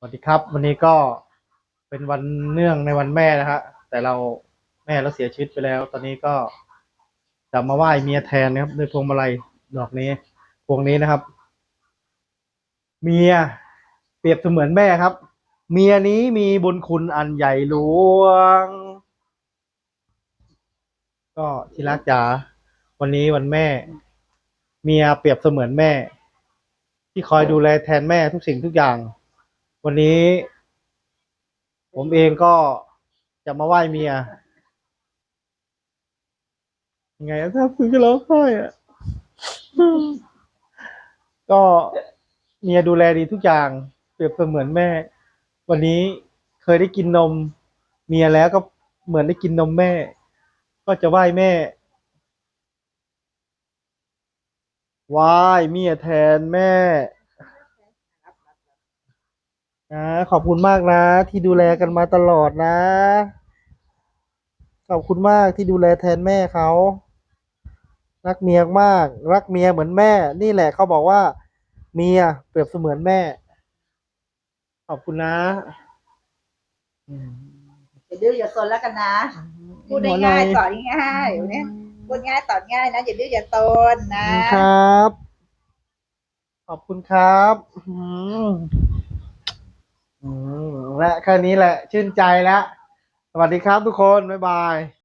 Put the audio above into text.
สวัสดีครับ วันนี้ก็เป็นวันเนื่องในวันแม่นะฮะแต่เราแม่เราเสียชีวิตไปแล้ว ตอนนี้ก็จะมาไหว้เมียแทนนะครับด้วยพวงมาลัยดอกนี้พวงนี้นะครับ เมียเปรียบเสมือนแม่ครับ เมียนี้มีบุญคุณอันใหญ่หลวง ก็ที่รักจ๋าวันนี้วันแม่ เมียเปรียบเสมือนแม่ ที่คอยดูแลแทนแม่ทุกสิ่งทุกอย่าง วันนี้ ผมเองก็จะมาไหว้เมียยังไงถ้าพึ่งจะร้องไห้อะก็เมียดูแลดีทุกอย่างเปรียบเสมือนแม่ วันนี้เคยได้กินนม เมียแล้วก็เหมือนได้กินนมแม่ ก็จะไหว้แม่ไหว้เมียแทนแม่ นะขอบคุณมากนะ ที่ดูแลกันมาตลอดนะ ขอบคุณมากที่ดูแลแทนแม่เขารักเมียมาก รักเมียเหมือนแม่ นี่แหละเขาบอกว่า เมียเปรียบเสมือนแม่ ขอบคุณนะอืมอย่าดื้ออย่าซนแล้วกันนะพูดง่ายๆสอนง่ายๆเนี่ยพูดง่ายสอนง่ายนะอย่าดื้ออย่าซนนะครับ ขอบคุณครับอืมอืม และแค่นี้แหละชื่นใจแล้ว สวัสดีครับทุกคน บ๊ายบาย